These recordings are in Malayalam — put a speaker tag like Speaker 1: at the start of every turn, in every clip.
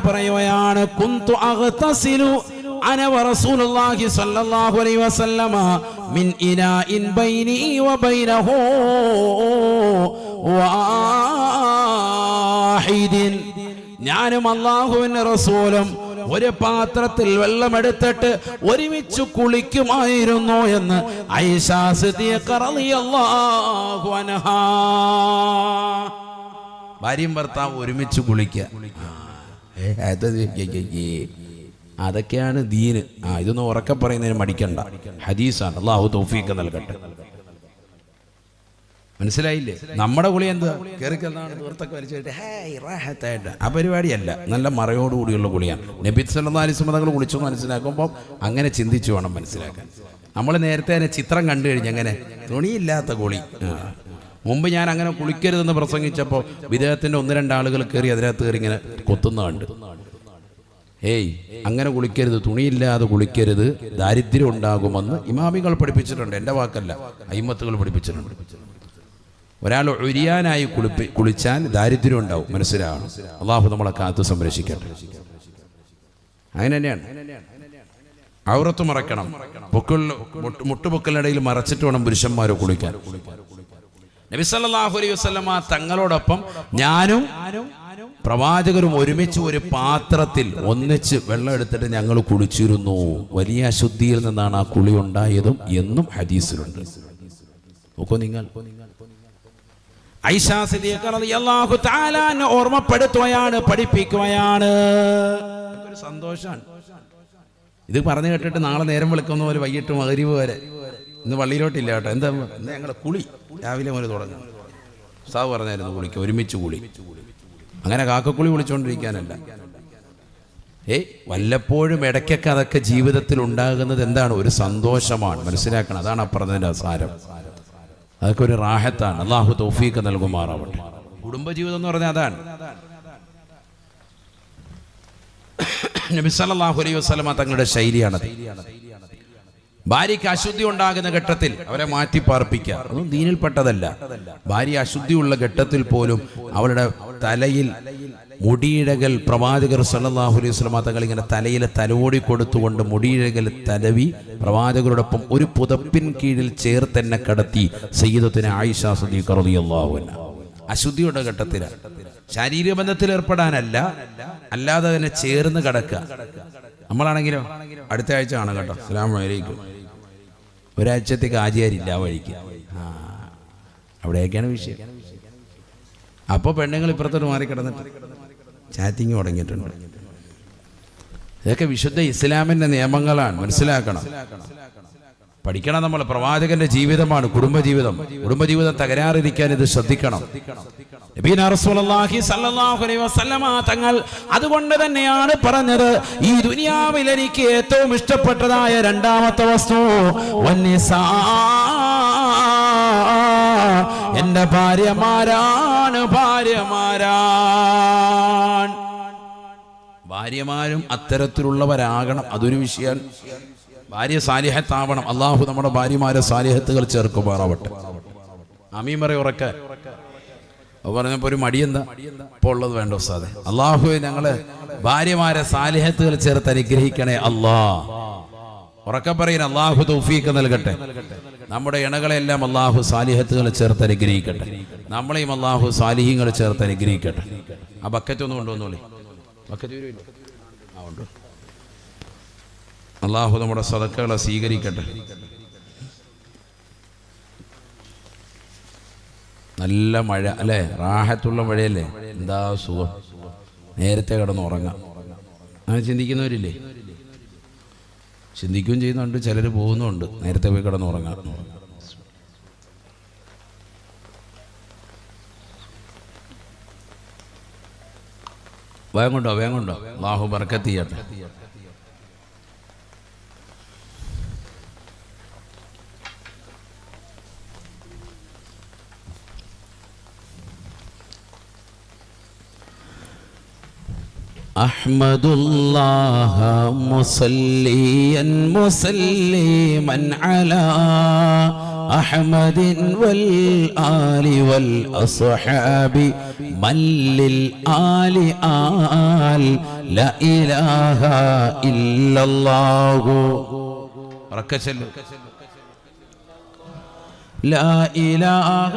Speaker 1: പറയുകയാണ് അന അലൈഹി വസല്ലമ മിൻ ഞാനും അള്ളാഹുവിന്റെ റസൂലും ഒരു പാത്രത്തിൽ വെള്ളമെടുത്തിട്ട് ഒരുമിച്ച് കുളിക്കുമായിരുന്നു എന്ന് ഐഷ സിദ്ദീഖ റളിയല്ലാഹു അൻഹാ ഭാര്യയും ഭർത്താവ് ഒരുമിച്ച് കുളിക്കുക. അതൊക്കെയാണ് ദീന്. ആ ഇതൊന്നും ഉറക്കെ പറയുന്നതിന് മടിക്കണ്ട. ഹദീസാണ്. അള്ളാഹു തൗഫീഖ് നൽകട്ടെ. മനസ്സിലായില്ലേ? നമ്മുടെ കുളി എന്താ ആ പരിപാടിയല്ല. നല്ല മറയോടുകൂടിയുള്ള കുളിയാണ്. നബി വസല്ലം തങ്ങൾ കുളിച്ചു മനസ്സിലാക്കുമ്പോൾ അങ്ങനെ ചിന്തിച്ചു വേണം മനസ്സിലാക്കാൻ. നമ്മൾ നേരത്തെ തന്നെ ചിത്രം കണ്ടു കഴിഞ്ഞ് അങ്ങനെ തുണിയില്ലാത്ത കുളി. മുമ്പ് ഞാൻ അങ്ങനെ കുളിക്കരുതെന്ന് പ്രസംഗിച്ചപ്പോൾ വിദേഹത്തിന്റെ ഒന്ന് രണ്ടാളുകൾ കയറി അതിനകത്ത് കയറി ഇങ്ങനെ കൊത്തുന്നുണ്ട് ഏയ് അങ്ങനെ കുളിക്കരുത് തുണിയില്ലാതെ കുളിക്കരുത് ദാരിദ്ര്യം ഉണ്ടാകുമെന്ന് ഇമാമികൾ പഠിപ്പിച്ചിട്ടുണ്ട് എന്റെ വാക്കല്ല അയിമത്തുകൾ പഠിപ്പിച്ചിട്ടുണ്ട്. ഒരാൾ ഒരിയാനായി കുളിപ്പി കുളിച്ചാൽ ദാരിദ്ര്യം ഉണ്ടാവും മനസ്സിലാവണം. അള്ളാഹു നമ്മളെ കാത്തു സംരക്ഷിക്കട്ടെ. അങ്ങനെ തന്നെയാണ്. ഔറത്ത് മറക്കണം. പൊക്കളിൽ മുട്ടുപൊക്കലിനിടയിൽ മറച്ചിട്ട് വേണം പുരുഷന്മാരെ കുളിക്കാൻ. നബി സല്ലല്ലാഹു അലൈഹി വസല്ലമ തങ്ങളോടൊപ്പം ഞാനും പ്രവാചകരും ഒരുമിച്ച് ഒരു പാത്രത്തിൽ ഒന്നിച്ച് വെള്ളം എടുത്തിട്ട് ഞങ്ങൾ കുളിച്ചിരുന്നു വലിയ അശുദ്ധിയിൽ നിന്നാണ് ആ കുളി ഉണ്ടായതും എന്നും ഹദീസിലുണ്ട്. നോക്കൂ നിങ്ങൾ. ഓർമ്മപ്പെടുത്തുകയാണ് പഠിപ്പിക്കുകയാണ്. ഒരു സന്തോഷാണ്. ഇത് പറഞ്ഞു കേട്ടിട്ട് നാളെ നേരം വിളിക്കുന്ന പോലെ വൈകിട്ട് മകരിവ് വരെ. ഇന്ന് പള്ളിയിലോട്ടില്ല കേട്ടോ എന്താ ഇന്ന് ഞങ്ങളുടെ കുളി. രാവിലെ മുതൽ തുടങ്ങി. സാവ് പറഞ്ഞായിരുന്നു കുളിക്ക്. ഒരുമിച്ച് കുളി. അങ്ങനെ കാക്കക്കുളി വിളിച്ചുകൊണ്ടിരിക്കാനല്ല ഏയ് വല്ലപ്പോഴും ഇടയ്ക്കൊക്കെ അതൊക്കെ ജീവിതത്തിൽ ഉണ്ടാകുന്നത് എന്താണ്? ഒരു സന്തോഷമാണ്. മനസ്സിലാക്കണം. അതാണ് അപ്പുറത്തിന്റെ സാരം അതൊക്കെ ഒരു റാഹത്താണ്. അള്ളാഹു തോഫീക്ക് നൽകുമാറാവട്ടെ. കുടുംബജീവിതം എന്ന് പറഞ്ഞാൽ അതാണ്. നബി സല്ലല്ലാഹു അലൈഹി വസല്ലമ തങ്ങളുടെ ശൈലിയാണത്. ഭാര്യയ്ക്ക് അശുദ്ധി ഉണ്ടാകുന്ന ഘട്ടത്തിൽ അവരെ മാറ്റി പാർപ്പിക്കുക. അതൊന്നും ദീനിൽപ്പെട്ടതല്ല. ഭാര്യ അശുദ്ധിയുള്ള ഘട്ടത്തിൽ പോലും അവളുടെ തലയിൽ മുടിയിഴകൽ പ്രവാചകർ സല്ലല്ലാഹു അലൈഹി വസല്ലമ തങ്ങൾ ഇങ്ങനെ തലയിലെ തലോടി കൊടുത്തുകൊണ്ട് മുടിയിഴകൽ തലവി പ്രവാചകരോടൊപ്പം ഒരു പുതപ്പിൻ കീഴിൽ ചേർത്തെന്നെ കടത്തി സയ്യിദത്തിന് ആയിഷ സദീഖ റളിയല്ലാഹു അൻഹ. അശുദ്ധിയുടെ ഘട്ടത്തിലാണ് ശാരീരിക ബന്ധത്തിൽ ഏർപ്പെടാനല്ല അല്ലാതെ തന്നെ ചേർന്ന് കിടക്കുക. നമ്മളാണെങ്കിലും? അടുത്ത ആഴ്ച കാണാം കേട്ടോ. അസ്സാം അലൈക്കും. ഒരാഴ്ചത്തേക്ക് ആചാരില്ല ആ വഴിക്ക്. ആ അവിടെയൊക്കെയാണ് വിഷയം. അപ്പോൾ പെണ്ണുങ്ങൾ ഇപ്പുറത്തോട്ട് മാറി കിടന്നിട്ട് ചാറ്റിങ് തുടങ്ങിയിട്ടുണ്ട്. ഇതൊക്കെ വിശുദ്ധ ഇസ്ലാമിന്റെ നിയമങ്ങളാണ്. മനസ്സിലാക്കണം. പഠിക്കണം നമ്മൾ. പ്രവാചകന്റെ ജീവിതമാണ് കുടുംബജീവിതം. കുടുംബജീവിതം തകരാറിരിക്കാൻ ഇത് ശ്രദ്ധിക്കണം. തങ്ങൾ അതുകൊണ്ട് തന്നെയാണ് പറഞ്ഞത് ഈ ദുനിയാവിൽ എനിക്ക് ഏറ്റവും ഇഷ്ടപ്പെട്ടതായ രണ്ടാമത്തെ വസ്തു എന്റെ ഭാര്യമാരാണ് ഭാര്യമാരാൻ ഭാര്യമാരും അത്തരത്തിലുള്ളവരാകണം അതൊരു വിഷയം. ഭാര്യ സാലിഹത്താവണം. അള്ളാഹു നമ്മുടെ ഭാര്യമാരെ സാലിഹത്തുകൾ ചേർക്കുമാറാവട്ടെ. അമീൻ പറയും ഉറക്ക. പറഞ്ഞപ്പോ ഒരു മടിയെന്താ? ഇപ്പോൾ ഉള്ളത് വേണ്ട ഉസ്താദെ. അള്ളാഹു ഞങ്ങൾ ഭാര്യമാരെ സാലിഹത്തുകൾ ചേർത്ത് അനുഗ്രഹിക്കണേ അള്ളാ. ഉറക്ക പറയുന്ന അള്ളാഹു തൗഫീഖ് നൽകട്ടെ. നമ്മുടെ ഇണകളെല്ലാം അള്ളാഹു സാലിഹത്തുകൾ ചേർത്ത് അനുഗ്രഹിക്കട്ടെ. നമ്മളെയും അള്ളാഹു സാലിഹ്യങ്ങൾ ചേർത്ത് അനുഗ്രഹിക്കട്ടെ. ആ ബക്കറ്റ് ഒന്ന് കൊണ്ടുവന്നോളി. ബക്കറ്റ് ആ ഉണ്ട്. അള്ളാഹു നമ്മുടെ സദക്കകളെ സ്വീകരിക്കട്ടെ. നല്ല മഴ അല്ലേ? റാഹത്തുള്ള മഴയല്ലേ? എന്താ സുഖം? നേരത്തെ കിടന്ന് ഉറങ്ങാം. അങ്ങനെ ചിന്തിക്കുന്നവരില്ലേ? ചിന്തിക്കുകയും ചെയ്യുന്നുണ്ട് ചിലർ പോകുന്നുണ്ട് നേരത്തെ പോയി കിടന്ന് ഉറങ്ങാം. വേഗം കൊണ്ടോ വേഗം കൊണ്ടോ? അള്ളാഹു ബർക്കത്ത് أحمد الله مصليا مسلما على أحمد والآل والأصحاب. من للآل آل لا إله إلا الله. ركز لا إله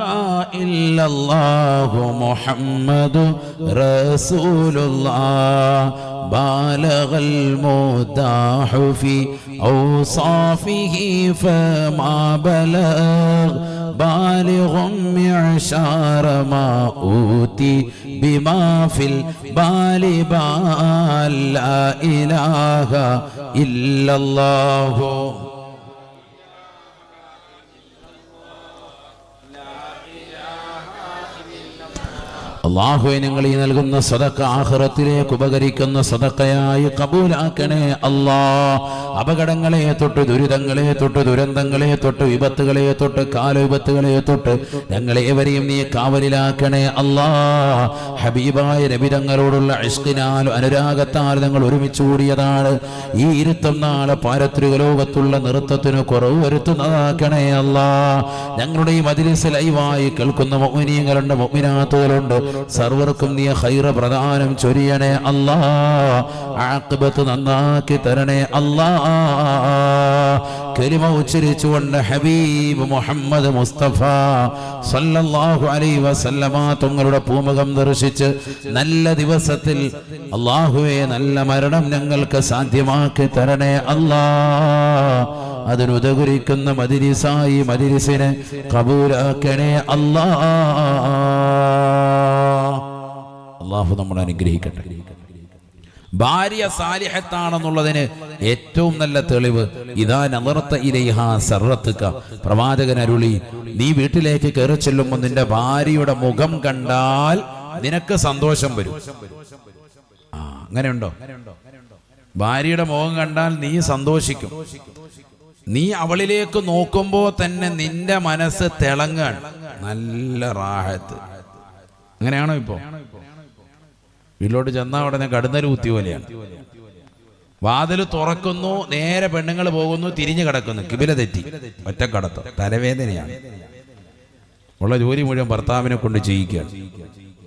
Speaker 1: إلا الله محمد رسول الله بالغ المداح في أوصافه فما بلغ. بالغ معشار ما أوتي بما في البال. بال لا إله إلا الله. അള്ളാഹുവെ നിങ്ങൾ ഈ നൽകുന്ന സദക്ക ആഹ്റത്തിലേക്ക് ഉപകരിക്കുന്ന സദക്കയായി കബൂലാക്കണേ അല്ലാ. അപകടങ്ങളെ തൊട്ട് ദുരിതങ്ങളെ തൊട്ട് ദുരന്തങ്ങളെ തൊട്ട് വിപത്തുകളെ തൊട്ട് കാലവിപത്തുകളെ തൊട്ട് ഞങ്ങളേവരെയും നീ കാവലിലാക്കണേ അല്ലാ. ഹബീബായ രബിതങ്ങളോടുള്ള ഇഷ്കിനാൽ അനുരാഗത്താൽ ഞങ്ങൾ ഒരുമിച്ച് കൂടിയതാണ്. ഈ ഇരുത്തം നാളെ പാരത്രിക ലോകത്തുള്ള നൃത്തത്തിന് കുറവ് വരുത്തുന്നതാക്കണേ അല്ലാ. ഞങ്ങളുടെ ഈ മതിലിസ് ലൈവായി കേൾക്കുന്ന മൊമിനിയങ്ങളുണ്ട് മൊമിനാത്തുകളുണ്ട് സർവർക്കും നീ ഹൈറ പ്രദാനം ചൊരിയണേ അല്ലാ. നന്നാക്കി തരണേ അല്ലാ. കലിമ ഉച്ചരിച്ചുകൊണ്ട് ഹബീബ് മുഹമ്മദ് മുസ്തഫ സല്ലല്ലാഹു അലൈഹി വസല്ലമ തങ്ങളുടെ പൂമുഖം ദർശിച്ച് നല്ല ദിവസത്തിൽ അള്ളാഹുവെ നല്ല മരണം ഞങ്ങൾക്ക് സാധ്യമാക്കി തരണേ അല്ലാ. അതിനുതകുരിക്കുന്ന മദിരിസായി മദിരിസിനെ കബൂലാക്കണേ അല്ലാ. അള്ളാഹു നമ്മൾ അനുഗ്രഹിക്കട്ടെ. ഭാര്യ സാലിഹത്താണെന്നുള്ളതിന് ഏറ്റവും നല്ല തെളിവ് ഇതാ നലർത്ത ഇലൈഹ സർറത്തുക്ക പ്രവാചകൻ അരുളി നീ വീട്ടിലേക്ക് കയറി ചെല്ലുമ്പോൾ നിന്റെ ഭാര്യയുടെ മുഖം കണ്ടാൽ നിനക്ക് സന്തോഷം വരും. ആ അങ്ങനെയുണ്ടോ? ഭാര്യയുടെ മുഖം കണ്ടാൽ നീ സന്തോഷിക്കും. നീ അവളിലേക്ക് നോക്കുമ്പോ തന്നെ നിന്റെ മനസ്സ് തിളങ്ങാണ്. നല്ല റാഹത്ത്. അങ്ങനെയാണോ ഇപ്പോ? വീട്ടിലോട്ട് ചെന്നാൽ ഉടനെ കടുന്നൊരു കുത്തി പോലെയാണ്. വാതിൽ തുറക്കുന്നു നേരെ പെണ്ണുങ്ങൾ പോകുന്നു തിരിഞ്ഞു കിടക്കുന്നു. കിബില തെറ്റി. ഒറ്റക്കടത്ത് തലവേദനയാണ്. ഉള്ള ജോലി മുഴുവൻ ഭർത്താവിനെ കൊണ്ട് ചെയ്യിക്കുകയാണ്.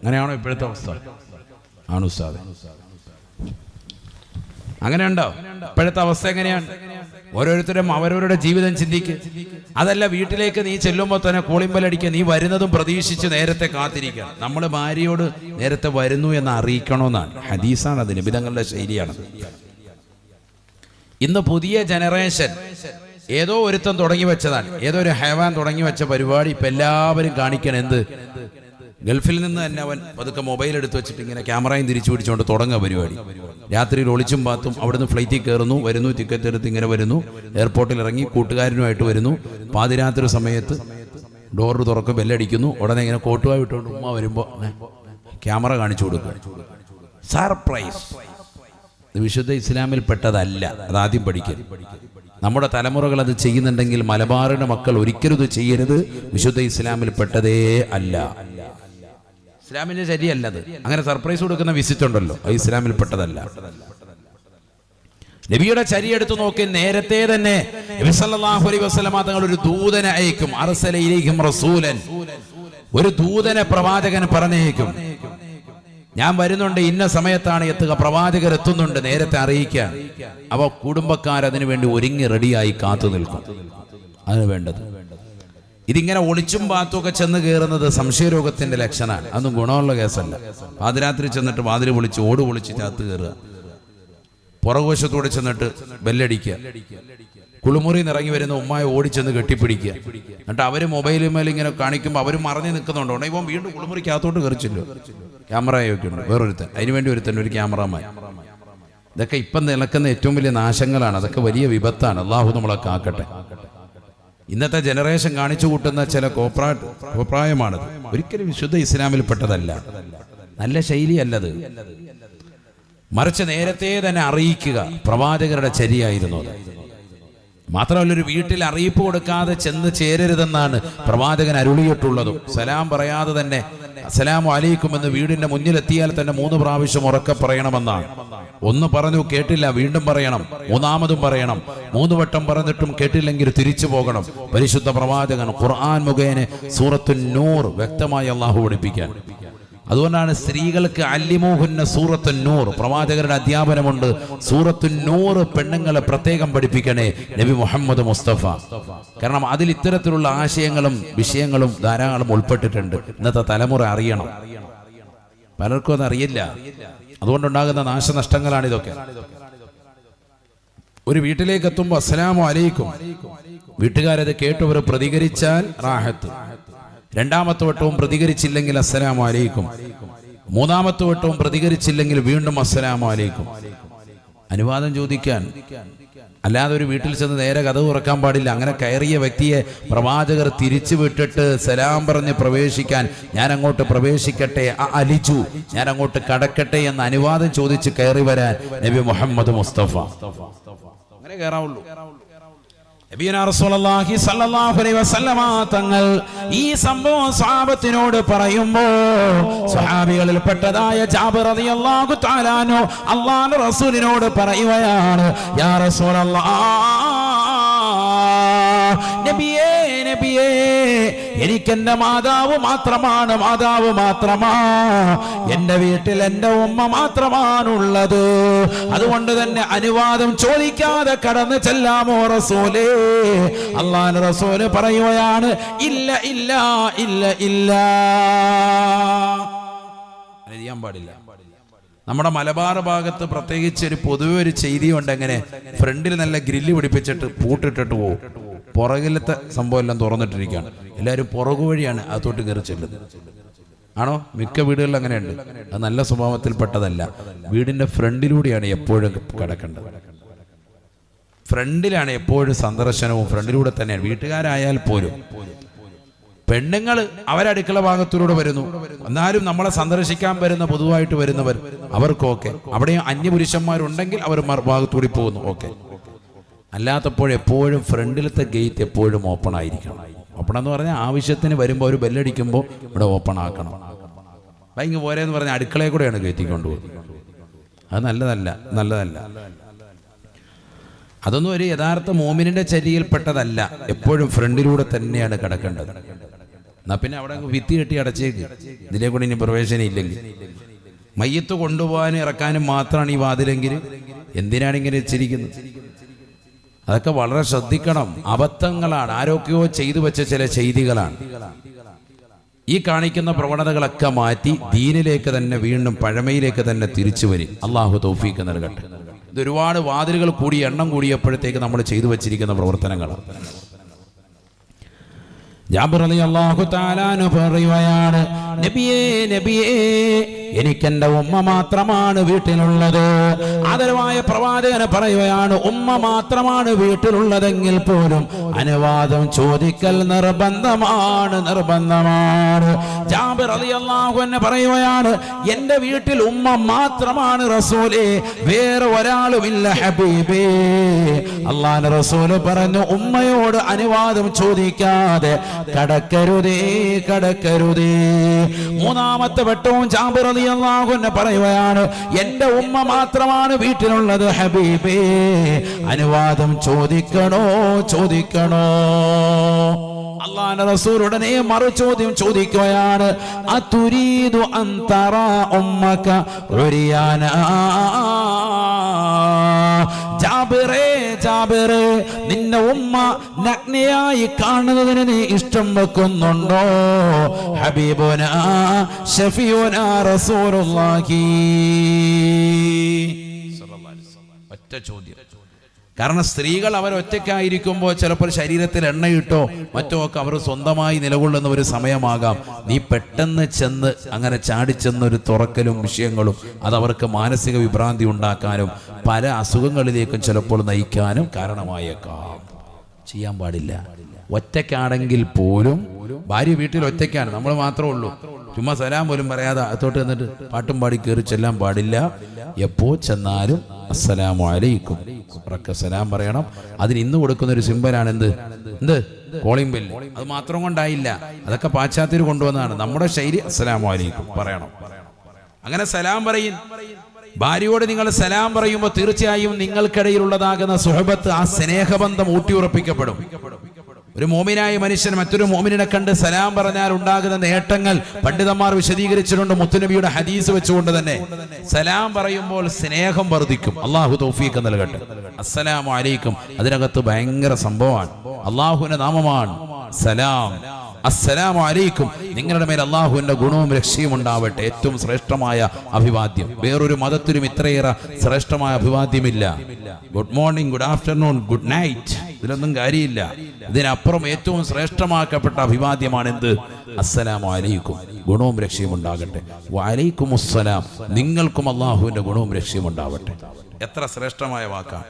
Speaker 1: അങ്ങനെയാണോ ഇപ്പോഴത്തെ അവസ്ഥ? ആണ് ഉസ്താദ്. അങ്ങനെ ഉണ്ടോ ഇപ്പോഴത്തെ അവസ്ഥ എങ്ങനെയാണ്? ഓരോരുത്തരും അവരവരുടെ ജീവിതം ചിന്തിക്ക്. അതല്ല വീട്ടിലേക്ക് നീ ചെല്ലുമ്പോൾ തന്നെ കൂളിമ്പലടിക്കുക നീ വരുന്നതും പ്രതീക്ഷിച്ച് നേരത്തെ കാത്തിരിക്കുക. നമ്മൾ ഭാര്യയോട് നേരത്തെ വരുന്നു എന്ന് അറിയിക്കണമെന്നാണ് ഹദീസാണ് അത് നിബിതങ്ങളുടെ ശൈലിയാണ്. ഇന്ന് പുതിയ ജനറേഷൻ ഏതോ ഒരുത്തം തുടങ്ങി വെച്ചതാണ്. ഏതോ ഒരു ഹൈവാൻ തുടങ്ങി വെച്ച പരിപാടി ഇപ്പം എല്ലാവരും കാണിക്കണം എന്ത്? ഗൾഫിൽ നിന്ന് തന്നെ അവൻ പതുക്കെ മൊബൈൽ എടുത്ത് വെച്ചിട്ട് ഇങ്ങനെ ക്യാമറയും തിരിച്ചു പിടിച്ചുകൊണ്ട് തുടങ്ങുക പരിപാടി. രാത്രിയിൽ ഒളിച്ചും പാത്തും അവിടുന്ന് ഫ്ലൈറ്റിൽ കയറുന്നു വരുന്നു ടിക്കറ്റ് എടുത്ത് ഇങ്ങനെ വരുന്നു എയർപോർട്ടിൽ ഇറങ്ങി കൂട്ടുകാരനുമായിട്ട് വരുന്നു. പാതിരാത്രി സമയത്ത് ഡോർ തുറക്കും ബെല്ലടിക്കുന്നു ഉടനെ ഇങ്ങനെ കോട്ടുവായി വിട്ടുകൊണ്ട് ഉമ്മ വരുമ്പോൾ ക്യാമറ കാണിച്ചു കൊടുക്കുക സർപ്രൈസ് വിശുദ്ധ ഇസ്ലാമിൽ പെട്ടതല്ല. അതാദ്യം പഠിക്കരുത് നമ്മുടെ തലമുറകൾ അത് ചെയ്യുന്നുണ്ടെങ്കിൽ മലബാറിന്റെ മക്കൾ ഒരിക്കലും ഇത് ചെയ്യരുത്. വിശുദ്ധ ഇസ്ലാമിൽ പെട്ടതേ അല്ല. ഇസ്ലാമിന്റെ ശരിയല്ലത്. അങ്ങനെ സർപ്രൈസ് കൊടുക്കുന്ന വിസിറ്റ് ഉണ്ടല്ലോ അത് ഇസ്ലാമിൽ പെട്ടതല്ല. നബിയുടെ ചരി എടുത്തു നോക്കി നേരത്തെ തന്നെ നബി സല്ലല്ലാഹു അലൈഹി വസല്ലമ തങ്ങൾ ഒരു ദൂതനെ അയക്കും. അർസലയിലേക്കും റസൂലൻ. ഒരു ദൂതനെ പ്രവാചകൻ പറഞ്ഞേക്കും ഞാൻ വരുന്നുണ്ട് ഇന്ന സമയത്താണ് എത്തുക. പ്രവാചകർ എത്തുന്നുണ്ട് നേരത്തെ അറിയിക്കാൻ. അവ കുടുംബക്കാർ അതിനു വേണ്ടി ഒരുങ്ങി റെഡിയായി കാത്തു നിൽക്കും. അതിന് വേണ്ടത്. ഇതിങ്ങനെ ഒളിച്ചും പാത്തുമൊക്കെ ചെന്ന് കയറുന്നത് സംശയരോഗത്തിന്റെ ലക്ഷണമാണ് അതൊന്നും ഗുണമുള്ള കേസല്ല. പാതിരാത്രി ചെന്നിട്ട് വാതിൽ പൊളിച്ച് ഓട് പൊളിച്ച് ചാത്ത് കയറുക പുറകുവശത്തൂടെ ചെന്നിട്ട് ബെല്ലടിക്കുക. കുളിമുറി നിറങ്ങി വരുന്ന ഉമ്മായ ഓടിച്ചെന്ന് കെട്ടിപ്പിടിക്കുക. എന്നിട്ട് അവർ മൊബൈലിൽ മേലെ ഇങ്ങനെ കാണിക്കുമ്പോൾ അവർ മറഞ്ഞു നിൽക്കുന്നുണ്ടോ. ഇവൻ വീണ്ടും കുളിമുറിക്കകത്തോട്ട് കയറിച്ചല്ലോ. ക്യാമറയൊക്കെ ഉണ്ട്. വേറൊരുത്തൻ. അതിനുവേണ്ടി ഒരുത്തൻ ഒരു ക്യാമറമാൻ. ഇതൊക്കെ ഇപ്പം നിലക്കുന്ന ഏറ്റവും വലിയ നാശങ്ങളാണ്. അതൊക്കെ വലിയ വിപത്താണ്. അള്ളാഹു നമ്മളെ കാക്കട്ടെ. ഇന്നത്തെ ജനറേഷൻ കാണിച്ചു കൂട്ടുന്ന ചില കോപ്രാ കോപ്രായമാണത്. ഒരിക്കലും വിശുദ്ധ ഇസ്ലാമിൽ പെട്ടതല്ല നല്ല ശൈലിയല്ലത്. മറിച്ച് നേരത്തെ തന്നെ അറിയിക്കുക പ്രവാചകരുടെ ചരിയായിരുന്നു അത്. മാത്രമല്ല ഒരു വീട്ടിൽ അറിയിപ്പ് കൊടുക്കാതെ ചെന്ന് ചേരരുതെന്നാണ് പ്രവാചകൻ അരുളിയിട്ടുള്ളതും. സലാം പറയാതെ തന്നെ അസലാം അലൈക്കും എന്ന് വീടിന്റെ മുന്നിലെത്തിയാൽ തന്നെ മൂന്ന് പ്രാവശ്യം ഉറക്കെ പറയണമെന്നാണ്. ഒന്ന് പറഞ്ഞു കേട്ടില്ല വീണ്ടും പറയണം. മൂന്നാമതും പറയണം. മൂന്ന് വട്ടം പറഞ്ഞിട്ടും കേട്ടില്ലെങ്കിൽ തിരിച്ചു പോകണം. പരിശുദ്ധ പ്രവാചകൻ ഖുർആൻ മുഖേന സൂറത്തു നൂർ വ്യക്തമായി അള്ളാഹു പഠിപ്പിക്കാൻ. അതുകൊണ്ടാണ് സ്ത്രീകൾക്ക് അല്ലിമോഹുന്ന സൂറത്തു നൂർ പ്രവാചകരുടെ അധ്യാപനമുണ്ട്. സൂറത്തു നൂറ് പെണ്ണുങ്ങളെ പ്രത്യേകം പഠിപ്പിക്കണേ നബി മുഹമ്മദ് മുസ്തഫ. കാരണം അതിൽ ഇത്തരത്തിലുള്ള ആശയങ്ങളും വിഷയങ്ങളും ധാരാളം ഉൾപ്പെട്ടിട്ടുണ്ട്. ഇന്നത്തെ തലമുറ അറിയണം. പലർക്കും അത് അറിയില്ല. അതുകൊണ്ടുണ്ടാകുന്ന നാശനഷ്ടങ്ങളാണ് ഇതൊക്കെ. ഒരു വീട്ടിലേക്ക് എത്തുമ്പോൾ അസ്സലാമു അലൈക്കും. വീട്ടുകാരത് കേട്ടവർ പ്രതികരിച്ചാൽ റാഹത്ത്. രണ്ടാമത്തെ വട്ടവും പ്രതികരിച്ചില്ലെങ്കിൽ അസ്സലാമു അലൈക്കും. മൂന്നാമത്തെ വട്ടവും പ്രതികരിച്ചില്ലെങ്കിൽ വീണ്ടും അസ്സലാമു അലൈക്കും. അനുവാദം ചോദിക്കാൻ അല്ലാതെ ഒരു വീട്ടിൽ ചെന്ന് നേരെ കഥ തുറക്കാൻ പാടില്ല. അങ്ങനെ കയറിയ വ്യക്തിയെ പ്രവാചകർ തിരിച്ചു വിട്ടിട്ട് സലാം പറഞ്ഞ് പ്രവേശിക്കാൻ ഞാൻ അങ്ങോട്ട് പ്രവേശിക്കട്ടെ അലിജു. ഞാൻ അങ്ങോട്ട് കടക്കട്ടെ എന്ന് അനുവാദം ചോദിച്ച് കയറി വരാൻ നബി മുഹമ്മദ് മുസ്തഫ. അങ്ങനെ കയറാവുള്ളൂ നബിയനാ റസൂലുള്ളാഹി സ്വല്ലല്ലാഹു അലൈഹി വസല്ലമ തങ്ങൾ ഈ സംഭവം സ്വഹാബത്തിനോട് പറയുമ്പോ സ്വഹാബികളിൽ പെട്ടതായ ജാബിർ തആല അൻഹു അല്ലാഹുവിന്റെ റസൂലിനോട് പറയുകയാണ് യാ റസൂലല്ലാ നബിയേ നബിയേ എനിക്കെന്റെ മാതാവ് മാത്രമാണ് മാതാവ് മാത്രമാ. എന്റെ വീട്ടിൽ എന്റെ ഉമ്മ മാത്രമാണുള്ളത്. അതുകൊണ്ട് തന്നെ അനുവാദം ചോദിക്കാതെ കടന്നു ചെല്ലാമോ റസൂലേ? അള്ളാൻ റസൂൽ പറയുകയാണ് ഇല്ല ഇല്ല ഇല്ല ഇല്ല. ചെയ്യാൻ പാടില്ല. നമ്മുടെ മലബാർ ഭാഗത്ത് പ്രത്യേകിച്ച് ഒരു പൊതുവെ ഒരു ചെയ്തിയുണ്ട് എങ്ങനെ? ഫ്രണ്ടിൽ നല്ല ഗ്രില്ല് പിടിപ്പിച്ചിട്ട് പൂട്ടിട്ടിട്ട് പോകും പുറകിലത്തെ സംഭവം എല്ലാം തുറന്നിട്ടിരിക്കുകയാണ്. എല്ലാവരും പുറകു വഴിയാണ് അകത്തോട്ട് കയറി ചെല്ലുന്നത്. ആണോ? മിക്ക വീടുകളിൽ അങ്ങനെയുണ്ട്. അത് നല്ല സ്വഭാവത്തിൽപ്പെട്ടതല്ല. വീടിന്റെ ഫ്രണ്ടിലൂടെയാണ് എപ്പോഴും കിടക്കേണ്ടത്. ഫ്രണ്ടിലാണ് എപ്പോഴും സന്ദർശനവും ഫ്രണ്ടിലൂടെ തന്നെയാണ്. വീട്ടുകാരായാൽ പോലും പെണ്ണുങ്ങൾ അവരടുക്കള ഭാഗത്തിലൂടെ വരുന്നു. എന്നാലും നമ്മളെ സന്ദർശിക്കാൻ വരുന്ന പൊതുവായിട്ട് വരുന്നവർ അവർക്കൊക്കെ. അവിടെ അന്യപുരുഷന്മാരുണ്ടെങ്കിൽ അവർ ഭാഗത്തൂടി പോകുന്നു. ഓക്കെ. അല്ലാത്തപ്പോൾ എപ്പോഴും ഫ്രണ്ടിലത്തെ ഗേറ്റ് എപ്പോഴും ഓപ്പൺ ആയിരിക്കണം. ഓപ്പൺ എന്ന് പറഞ്ഞാൽ ആവശ്യത്തിന് വരുമ്പോൾ ഒരു ബെല്ലടിക്കുമ്പോൾ ഇവിടെ ഓപ്പൺ ആക്കണം. ഭയങ്കര പോരെന്ന് പറഞ്ഞാൽ അടുക്കളയെ കൂടെയാണ് കയറ്റി കൊണ്ടുപോകുന്നത് അത് നല്ലതല്ല നല്ലതല്ല. അതൊന്നും ഒരു യഥാർത്ഥ മോമിനിന്റെ ചരിയിൽപ്പെട്ടതല്ല. എപ്പോഴും ഫ്രണ്ടിലൂടെ തന്നെയാണ് കിടക്കേണ്ടത്. എന്നാ പിന്നെ അവിടെ വിത്തി കെട്ടി അടച്ചേക്ക്. ഇതിലെ കൂടെ ഇനി പ്രവേശനം ഇല്ലെങ്കിൽ. മയ്യത്ത് കൊണ്ടുപോകാനും ഇറക്കാനും മാത്രമാണ് ഈ വാതിലെങ്കിൽ എന്തിനാണ് ഇങ്ങനെ വെച്ചിരിക്കുന്നത്? അതൊക്കെ വളരെ ശ്രദ്ധിക്കണം. അബദ്ധങ്ങളാണ്. ആരൊക്കെയോ ചെയ്തു വെച്ച ചില ചെയ്തികളാണ്. ഈ കാണിക്കുന്ന പ്രവണതകളൊക്കെ മാറ്റി ദീനിലേക്ക് തന്നെ വീണ്ടും പഴമയിലേക്ക് തന്നെ തിരിച്ചു വരും. അള്ളാഹു തൗഫീക്ക് നൽകട്ടെ. ഇത് ഒരുപാട് വാതിലുകൾ കൂടി എണ്ണം കൂടിയപ്പോഴത്തേക്ക് നമ്മൾ ചെയ്തു വച്ചിരിക്കുന്ന പ്രവർത്തനങ്ങളാണ്. താലാനു പറയുകയാണ് നബിയേ നബിയേ എനിക്കെന്റെ ഉമ്മ മാത്രമാണ് വീട്ടിലുള്ളത്. ആദരവായ പ്രവാചകന് പറയുകയാണ് ഉമ്മ മാത്രമാണ് വീട്ടിലുള്ളതെങ്കിൽ പോലും അനുവാദം ചോദിക്കൽ നിർബന്ധമാണ് നിർബന്ധമാണ്. ജാബിർ പറയുകയാണ് എന്റെ വീട്ടിൽ ഉമ്മ മാത്രമാണ് റസൂലേ വേറെ ഒരാളുമില്ല ഹബീബേ. അള്ളാഹ് റസൂൽ പറഞ്ഞു ഉമ്മയോട് അനുവാദം ചോദിക്കാതെ കടക്കരുതേ കടക്കരുതേ. മൂന്നാമത്തെ വട്ടവും ജാബിർ അലി അള്ളാഹു എന്നെ പറയുകയാണ് എന്റെ ഉമ്മ മാത്രമാണ് വീട്ടിലുള്ളത് ഹബീബേ. അനുവാദം ചോദിക്കണോ? ചോദിക്കണോ? അള്ളാന്റെ മറു ചോദ്യം ചോദിക്കുകയാണ് അതുരീതു അന്തറ ഉമ്മക ഉരിയാന? ജാബിറേ ജാബിറേ നിന്റെ ഉമ്മ നഗ്നയായി കാണുന്നതിന് നീ ഇഷ്ടം വെക്കുന്നുണ്ടോ? ഹബീബുന ഷഫിയുന റസൂലുള്ളാഹി. ഒറ്റ ചോദ്യം. കാരണം സ്ത്രീകൾ അവർ ഒറ്റയ്ക്കായിരിക്കുമ്പോൾ ചിലപ്പോൾ ശരീരത്തിൽ എണ്ണയിട്ടോ മറ്റോ ഒക്കെ അവർ സ്വന്തമായി നിലകൊള്ളുന്ന ഒരു സമയമാകാം. നീ പെട്ടെന്ന് ചെന്ന് അങ്ങനെ ചാടിച്ചെന്നൊരു തുറക്കലും വിഷയങ്ങളും അതവർക്ക് മാനസിക വിഭ്രാന്തി ഉണ്ടാക്കാനും പല അസുഖങ്ങളിലേക്കും ചിലപ്പോൾ നയിക്കാനും കാരണമായേക്കാം. ചെയ്യാൻ പാടില്ല. ഒറ്റയ്ക്കാണെങ്കിൽ പോലും ഭാര്യ വീട്ടിൽ ഒറ്റയ്ക്കാണ്. നമ്മൾ മാത്രമേ ഉള്ളൂ. ചുമ്മാ സലാം പോലും പറയാതെ അകത്തോട്ട് എന്നിട്ട് പാട്ടും പാടി കയറി ചെല്ലാൻ പാടില്ല. എപ്പോ ചെന്നാലും അസ്സലാമു അലൈക്കും. സലാം പറയണം. അതിന് ഇന്ന് കൊടുക്കുന്ന ഒരു സിമ്പലാണ് എന്ത്? എന്ത് കോളിംഗ് ബെല്ല് അത് മാത്രം കൊണ്ടായില്ല. അതൊക്കെ പാശ്ചാത്യർ കൊണ്ടുവന്നതാണ്. നമ്മുടെ ശൈലി അസ്സലാമു അലൈക്കും. പറയണം. അങ്ങനെ സലാം പറയും. ഭാര്യയോട് നിങ്ങൾ സലാം പറയുമ്പോൾ തീർച്ചയായും നിങ്ങൾക്കിടയിലുള്ളതാകുന്ന സുഹബത്ത് ആ സ്നേഹബന്ധം ഊട്ടിയുറപ്പിക്കപ്പെടും. ഒരു മോമിനായ മനുഷ്യൻ മറ്റൊരു മോമിനെ കണ്ട് സലാം പറഞ്ഞാൽ ഉണ്ടാകുന്ന നേട്ടങ്ങൾ പണ്ഡിതന്മാർ വിശദീകരിച്ചിട്ടുണ്ട് മുത്തുനബിയുടെ ഹദീസ് വെച്ചുകൊണ്ട് തന്നെ. സലാം പറയുമ്പോൾ സ്നേഹം വർദ്ധിക്കും. അള്ളാഹു തൗഫീഖ് നൽകട്ടെ. അസ്സലാമു അലൈക്കും. അതിനകത്ത് ഭയങ്കര സംഭവമാണ്. അള്ളാഹുവിന്റെ നാമമാണ് സലാം. അസ്സലാമു അലൈക്കും. നിങ്ങളുടെ മേൽ അള്ളാഹുവിന്റെ ഗുണവും രക്ഷയും ഉണ്ടാവട്ടെ. ഏറ്റവും ശ്രേഷ്ഠമായ അഭിവാദ്യം. വേറൊരു മതത്തിനും ഇത്രയേറെ ശ്രേഷ്ഠമായ അഭിവാദ്യമില്ല. Good morning good afternoon good night ഇതിലൊന്നും കാര്യമില്ല. ഇതിനപ്പുറം ഏറ്റവും ശ്രേഷ്ഠമാക്കപ്പെട്ട അഭിവാദ്യമാണ് എന്ത് അസ്സലാമു അലൈക്കും. ഗുണവും രക്ഷയും ഉണ്ടാകട്ടെ. വലൈക്കും അസ്സലാം നിങ്ങൾക്കും അള്ളാഹുവിന്റെ ഗുണവും രക്ഷയും ഉണ്ടാവട്ടെ. എത്ര ശ്രേഷ്ഠമായ വാക്കാണ്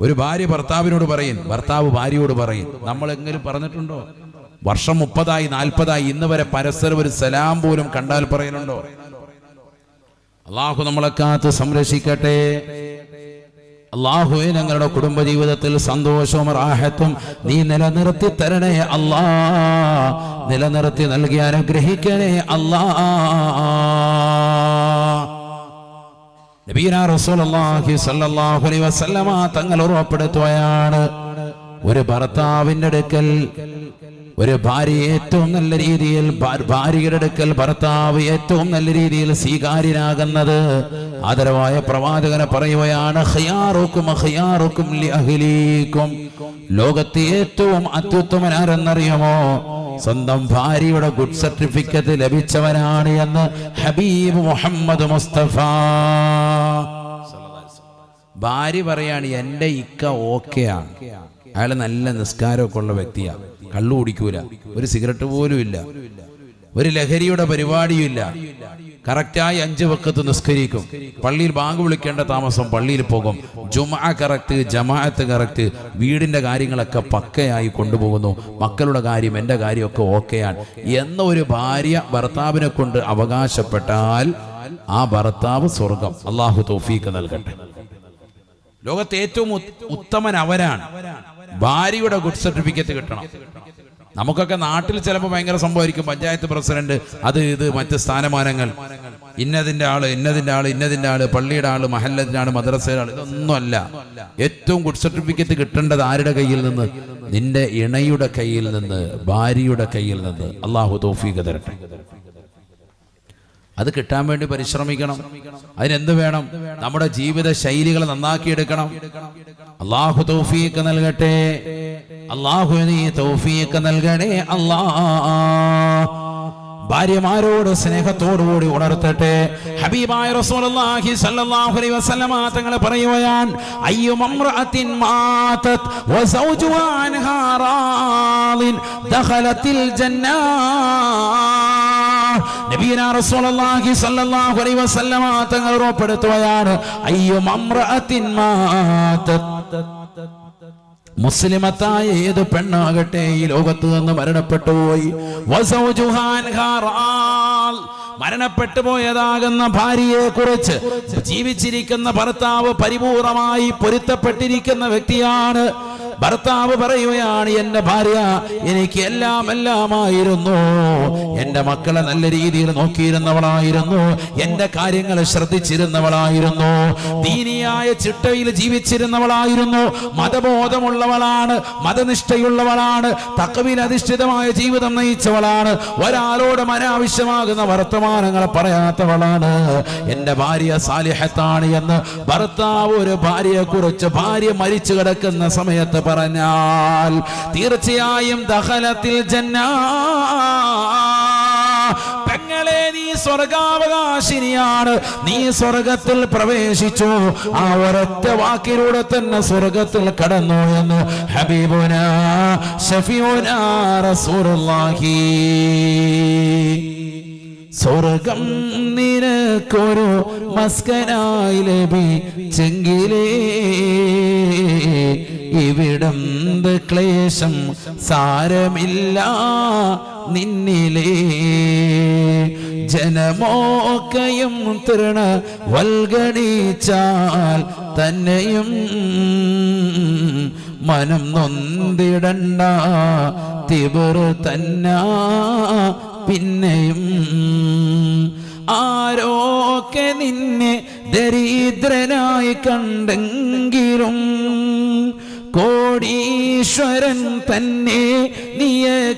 Speaker 1: ഒരു ഭാര്യ ഭർത്താവിനോട് പറയും ഭർത്താവ് ഭാര്യയോട് പറയും നമ്മൾ എങ്കിലും പറഞ്ഞിട്ടുണ്ടോ? വർഷം മുപ്പതായി നാൽപ്പതായി ഇന്ന് വരെ പരസ്പരം ഒരു സലാം പോലും കണ്ടാൽ പറയുന്നുണ്ടോ? അള്ളാഹു നമ്മളെ കാത്ത് സംരക്ഷിക്കട്ടെ. അള്ളാഹുവെ ഞങ്ങളുടെ കുടുംബജീവിതത്തിൽ സന്തോഷവും റാഹത്തും നീ നിലനിർത്തി തരണേ അല്ലാ. നിലനിർത്തി നൽകി അനുഗ്രഹിക്കണേ അല്ലാ. നബീന റസൂലുള്ളാഹി അലൈഹി വസല്ലമ തങ്ങൾ ഉറപ്പെടുത്തുകയാണ്. ഒരു ഭർത്താവിന്റെ അടുക്കൽ ഒരു ഭാര്യ ഏറ്റവും നല്ല രീതിയിൽ ഭാര്യയുടെ അടുക്കൽ ഭർത്താവ് ഏറ്റവും നല്ല രീതിയിൽ സ്വീകാര്യനാകുന്നത്. ആദരവായ പ്രവാചകനെ പറയുകയാണ് ലോകത്തെ ഏറ്റവും അത്യുത്തമൻ ആരെന്നറിയുമോ സ്വന്തം ഭാര്യയുടെ ഗുഡ് സർട്ടിഫിക്കറ്റ് ലഭിച്ചവനാണ് എന്ന് ഹബീബ് മുഹമ്മദ് മുസ്തഫ. ഭാര്യ പറയാണ് എന്റെ ഇക്ക ഓക്കെയാണ്. അയാൾ നല്ല നിസ്കാരമൊക്കെ ഉള്ള വ്യക്തിയാണ്. കള്ളു കുടിക്കൂല ഒരു സിഗരറ്റ് പോലും ഇല്ല. ഒരു ലഹരിയുടെ പരിപാടിയും ഇല്ല. കറക്റ്റായി അഞ്ച് വക്കത്ത് നിസ്കരിക്കും. പള്ളിയിൽ ബാങ്ക് വിളിക്കേണ്ട താമസം പള്ളിയിൽ പോകും. ജുമാ കറക്റ്റ് ജമാഅത്ത് കറക്റ്റ്. വീടിന്റെ കാര്യങ്ങളൊക്കെ പക്കയായി കൊണ്ടുപോകുന്നു. മക്കളുടെ കാര്യം എന്റെ കാര്യമൊക്കെ ഓക്കെയാണ്. എന്ന ഒരു ഭാര്യ ഭർത്താവിനെ കൊണ്ട് അവകാശപ്പെട്ടാൽ ആ ഭർത്താവ് സ്വർഗം. അള്ളാഹു തോഫീക്ക് നൽകട്ടെ. ലോകത്തെ ഏറ്റവും ഉത്തമൻ അവരാണ്. ഭാര്യയുടെ ഗുഡ് സർട്ടിഫിക്കറ്റ് കിട്ടണം. നമുക്കൊക്കെ നാട്ടിൽ ചിലപ്പോൾ ഭയങ്കര സംഭവമായിരിക്കും. പഞ്ചായത്ത് പ്രസിഡന്റ് അത് ഇത് മറ്റ് സ്ഥാനമാനങ്ങൾ. ഇന്നതിന്റെ ആൾ ഇന്നതിന്റെ ആൾ ഇന്നതിന്റെ ആൾ പള്ളിയുടെ ആൾ മഹല്ലത്തിന്റെ ആൾ മദ്രസയുടെ ആൾ ഇതൊന്നുമല്ല ഏറ്റവും ഗുഡ് സർട്ടിഫിക്കറ്റ് കിട്ടേണ്ടത് ആരുടെ കയ്യിൽ നിന്ന്? നിന്റെ ഇണയുടെ കയ്യിൽ നിന്ന് ഭാര്യയുടെ കയ്യിൽ നിന്ന്. അള്ളാഹു തൗഫീഖ് തരട്ടെ. അത് കിട്ടാൻ വേണ്ടി പരിശ്രമിക്കണം. അതിനെന്ത് വേണം? നമ്മുടെ ജീവിത ശൈലികൾ നന്നാക്കിയെടുക്കണം. അള്ളാഹു തൗഫീക്ക് നൽകട്ടെ. അള്ളാഹു നീ തൗഫീഖ് നൽകണേ അല്ലാ. ഭാര്യമാരോട് സ്നേഹത്തോടുകൂടി ഉണർത്തട്ടെ. ഹബീബായ റസൂലുള്ളാഹി സ്വല്ലല്ലാഹു അലൈഹി വസല്ലമ തങ്ങളെ പറയുകയാൻ അയ്യും അംറഅത്തിൻ മാതത് വസൗജു അൻഹാ റാളിൻ ദഖലത്തിൽ ജന്നാ തങ്ങൾ മുസ്ലിമത്തായ ഏത് പെണ്ണാകട്ടെ ഈ ലോകത്ത് നിന്ന് മരണപ്പെട്ടു പോയി. മരണപ്പെട്ടു പോയതാകുന്ന ഭാര്യയെ കുറിച്ച് ജീവിച്ചിരിക്കുന്ന ഭർത്താവ് പരിപൂർണമായി പൊരുത്തപ്പെട്ടിരിക്കുന്ന വ്യക്തിയാണ്. ഭർത്താവ് പറയുകയാണ് എന്റെ ഭാര്യ എനിക്ക് എല്ലാം എല്ലാമായിരുന്നു. എന്റെ മക്കളെ നല്ല രീതിയിൽ നോക്കിയിരുന്നവളായിരുന്നു. എന്റെ കാര്യങ്ങൾ ശ്രദ്ധിച്ചിരുന്നവളായിരുന്നു. ദീനിയായ ചിട്ടയിൽ ജീവിച്ചിരുന്നവളായിരുന്നു. മതബോധമുള്ളവളാണ് മതനിഷ്ഠയുള്ളവളാണ് തക്കവിൽ അധിഷ്ഠിതമായ ജീവിതം നയിച്ചവളാണ് ഒരാളോടും അനാവശ്യമാകുന്ന വർത്തമാനങ്ങൾ പറയാത്തവളാണ്. എന്റെ ഭാര്യ സാലിഹത്താണ് എന്ന് ഭർത്താവ് ഒരു ഭാര്യയെ കുറിച്ച് ഭാര്യ മരിച്ചു കിടക്കുന്ന സമയത്ത് പറഞ്ഞാൽ തീർച്ചയായും ദഹലത്തിൽ ജന്ന പെങ്ങളെ നീ സ്വർഗാവകാശിനിയാണ്. നീ സ്വർഗത്തിൽ പ്രവേശിച്ചു. ആ ഒരൊറ്റ വാക്കിലൂടെ തന്നെ സ്വർഗത്തിൽ കടന്നു എന്ന് ഹബീബുന ഷഫിയുന റസൂലുള്ളാഹി. സ്വർഗം നിനക്കൊരു മസ്കനായി ലഭിച്ചെങ്കിലേ ഇവിടം ക്ലേശം സാരമില്ല നിന്നിലേ. ജനമോക്കയും തൃണ വൽഗണിച്ചാൽ തന്നെയും മനം നൊന്തിടണ്ട തിബർ തന്ന പിന്നെയും
Speaker 2: ആരോക്കെ നിന്നെ ദരിദ്രനായി കണ്ടെങ്കിലും കോടീശ്വരൻ തന്നെ നിയക്കാലത്തിലും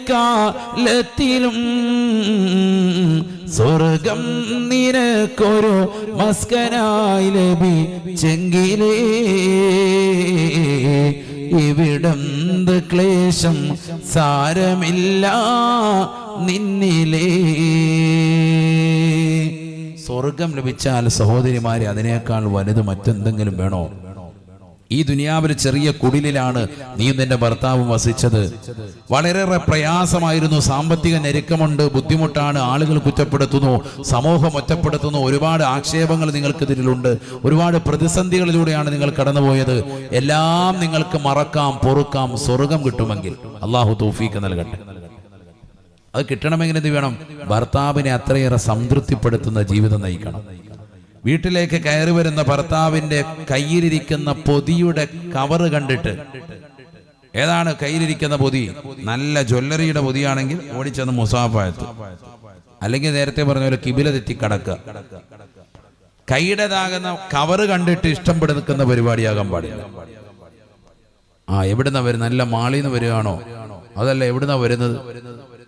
Speaker 2: സ്വർഗം നിനക്കൊരു മസ്കനായി ലഭിച്ചെങ്കിലേ ഇവിടന്ത് ക്ലേശം സാരമില്ല നിന്നിലേ.
Speaker 1: സ്വർഗം ലഭിച്ചാൽ സഹോദരിമാരെ അതിനേക്കാൾ വലുത് മറ്റെന്തെങ്കിലും വേണോ? ഈ ദുനിയാവിൽ ചെറിയ കുടിലിലാണ് നീ നിന്റെ ഭർത്താവും വസിച്ചത്. വളരെയേറെ പ്രയാസമായിരുന്നു. സാമ്പത്തിക ഞെരുക്കമുണ്ട് ബുദ്ധിമുട്ടാണ് ആളുകൾ കുറ്റപ്പെടുത്തുന്നു സമൂഹം ഒറ്റപ്പെടുത്തുന്നു. ഒരുപാട് ആക്ഷേപങ്ങൾ നിങ്ങൾക്കിതിലുണ്ട് ഒരുപാട് പ്രതിസന്ധികളിലൂടെയാണ് നിങ്ങൾ കടന്നുപോയത്. എല്ലാം നിങ്ങൾക്ക് മറക്കാം പൊറുക്കാം സ്വർഗം കിട്ടുമെങ്കിൽ. അള്ളാഹു തോഫീക്ക് നൽകട്ടെ. അത് കിട്ടണമെങ്കിൽ എന്ത് വേണം? ഭർത്താവിനെ അത്രയേറെ സംതൃപ്തിപ്പെടുത്തുന്ന ജീവിതം നയിക്കണം. വീട്ടിലേക്ക് കയറി വരുന്ന ഭർത്താവിന്റെ കയ്യിലിരിക്കുന്ന പൊതിയുടെ കവറ് കണ്ടിട്ട്. ഏതാണ് കയ്യിലിരിക്കുന്ന പൊതി? നല്ല ജ്വല്ലറിയുടെ പൊതിയാണെങ്കിൽ ഓടിച്ചെന്ന് മുസാഫായത്ത്. അല്ലെങ്കിൽ നേരത്തെ പറഞ്ഞ പോലെ കിബില തെറ്റി കടക്കുക കൈയുടേതാകുന്ന കവറ് കണ്ടിട്ട് ഇഷ്ടപ്പെടുന്ന പരിപാടിയാകാൻ പാടില്ല. ആ എവിടുന്ന വരുന്നത് നല്ല മാളിന്ന് വരികയാണോ? അതല്ല എവിടുന്ന വരുന്നത്?